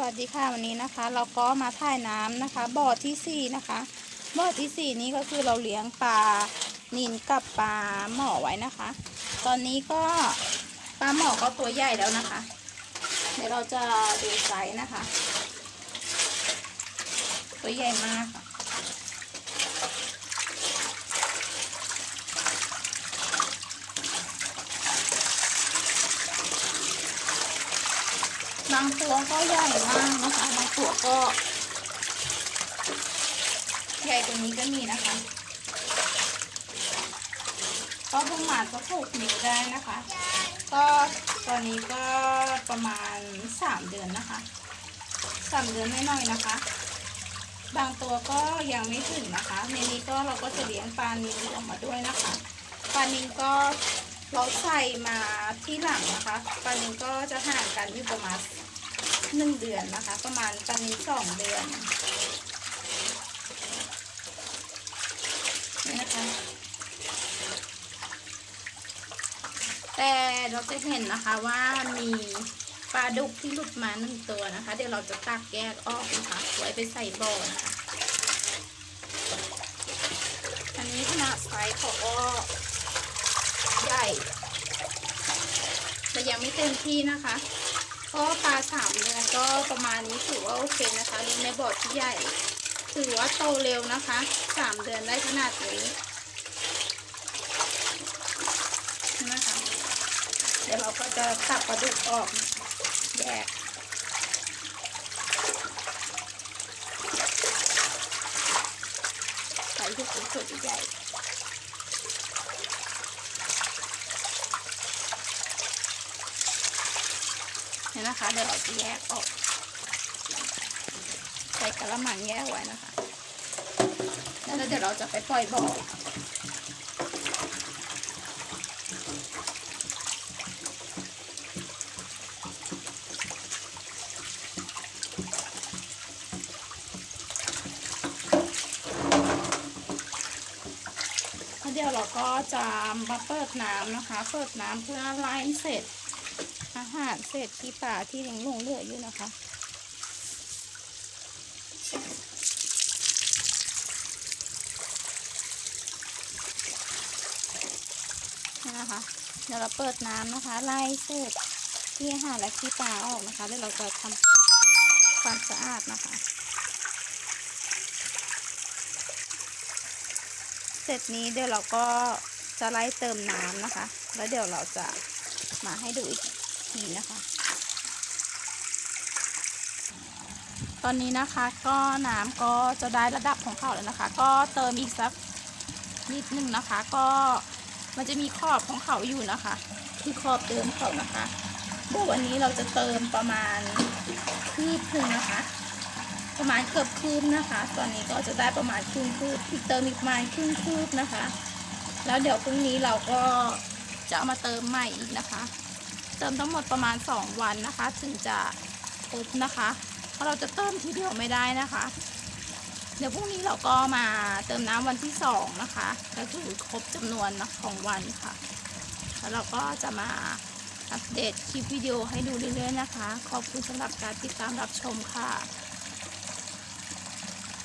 วัสดีค่ะวันนี้นะคะ เราก็มาถ่ายน้ำนะคะบ่อที่สี่นะคะบ่อที่สี่นี้ก็คือเราเลี้ยงปลานินกับปลาหมอไว้นะคะ ตอนนี้ก็ปลาหมอก็ตัวใหญ่แล้วนะคะ เดี๋ยวเราจะดูไซส์นะคะ ตัวใหญ่มากค่ะ บางตัวก็ใหญ่มากนะคะบางตัวก็ ใหญ่กว่านี้ก็มีนะคะก็เพิ่งมาก็ผูกนิ้วได้นะคะ ก็ตอนนี้ก็ประมาณสามเดือนนะคะสามเดือนไม่น้อยนะคะ บางตัวก็ยังไม่ถึงนะคะในนี้ก็เราก็จะเลี้ยงปลานิลออกมาด้วยนะคะปลานิลก็ เราใส่มาที่หลังนะคะปลานิลก็จะห่างกันอยู่ประมาณหนึ่งเดือนนะคะ ประมาณปลานิลสองเดือนนี่นะคะแต่เราจะเห็นนะคะว่ามีปลาดุกที่หลุดมาหนึ่งตัวนะคะ เดี๋ยวเราจะตักแยกออกนะคะไว้ไปใส่บ่อนะคะอันนี้ขนาดไซส์เขาก็ ใหญ่แต่ยังไม่เต็มที่นะคะเพราะปลาสามเดือนก็ประมาณนี้ถือว่าโอเคนะคะเลี้ยงในบ่อที่ใหญ่ ถือว่าโตเร็วนะคะสามเดือนได้ขนาดนี้นะคะเดี๋ยวเราก็จะตักปลาดุกออกแยกใส่ที่สุดใหญ่ เนี่ยนะคะเดี๋ยวเราจะแยกออก ใส่กระมังแยกไว้นะคะ แล้วเดี๋ยวเราจะไปปล่อยบ่อเดี๋ยวเราก็จะมาเปิดน้ำนะคะ เปิดน้ำเพื่อไล่เสร็จ อาหารเศษที่ป่าที่ยังหลงเหลืออยู่นะคะนี่นะคะเดี๋ยวเราเปิดน้ำนะคะไล่เศษที่อาหารและขี้ปลาออกนะคะเดี๋ยวเราจะทำความสะอาดนะคะ เสร็จนี้เดี๋ยวเราก็จะไล่เติมน้ำนะคะ แล้วเดี๋ยวเราจะมาให้ดูอีก ทีนะคะ ตอนนี้นะคะก็น้ำก็จะได้ระดับของเขาแล้วนะคะ ก็เติมอีกสักนิดนึงนะคะ ก็มันจะมีขอบของเขาอยู่นะคะที่ขอบเดิมเขานะคะเดี๋ยววันนี้เราจะเติมประมาณคืบหนึ่งนะคะ ประมาณเกือบคืบนะคะ ตอนนี้ก็จะได้ประมาณครึ่งคืบอีกเติมอีกประมาณครึ่งคืบนะคะ แล้วเดี๋ยวพรุ่งนี้เราก็จะเอามาเติมใหม่อีกนะคะ เติมทั้งหมดประมาณ 2 วันนะคะ ถึงจะครบนะคะ เพราะเราจะเติมทีเดียวไม่ได้นะคะ เดี๋ยวพรุ่งนี้เราก็มาเติมน้ำวันที่ 2 นะคะ ก็คือครบจำนวนของวันค่ะ แล้วเราก็จะมาอัปเดตคลิปวิดีโอให้ดูเรื่อยๆนะคะ ขอบคุณสำหรับการติดตามรับชมค่ะ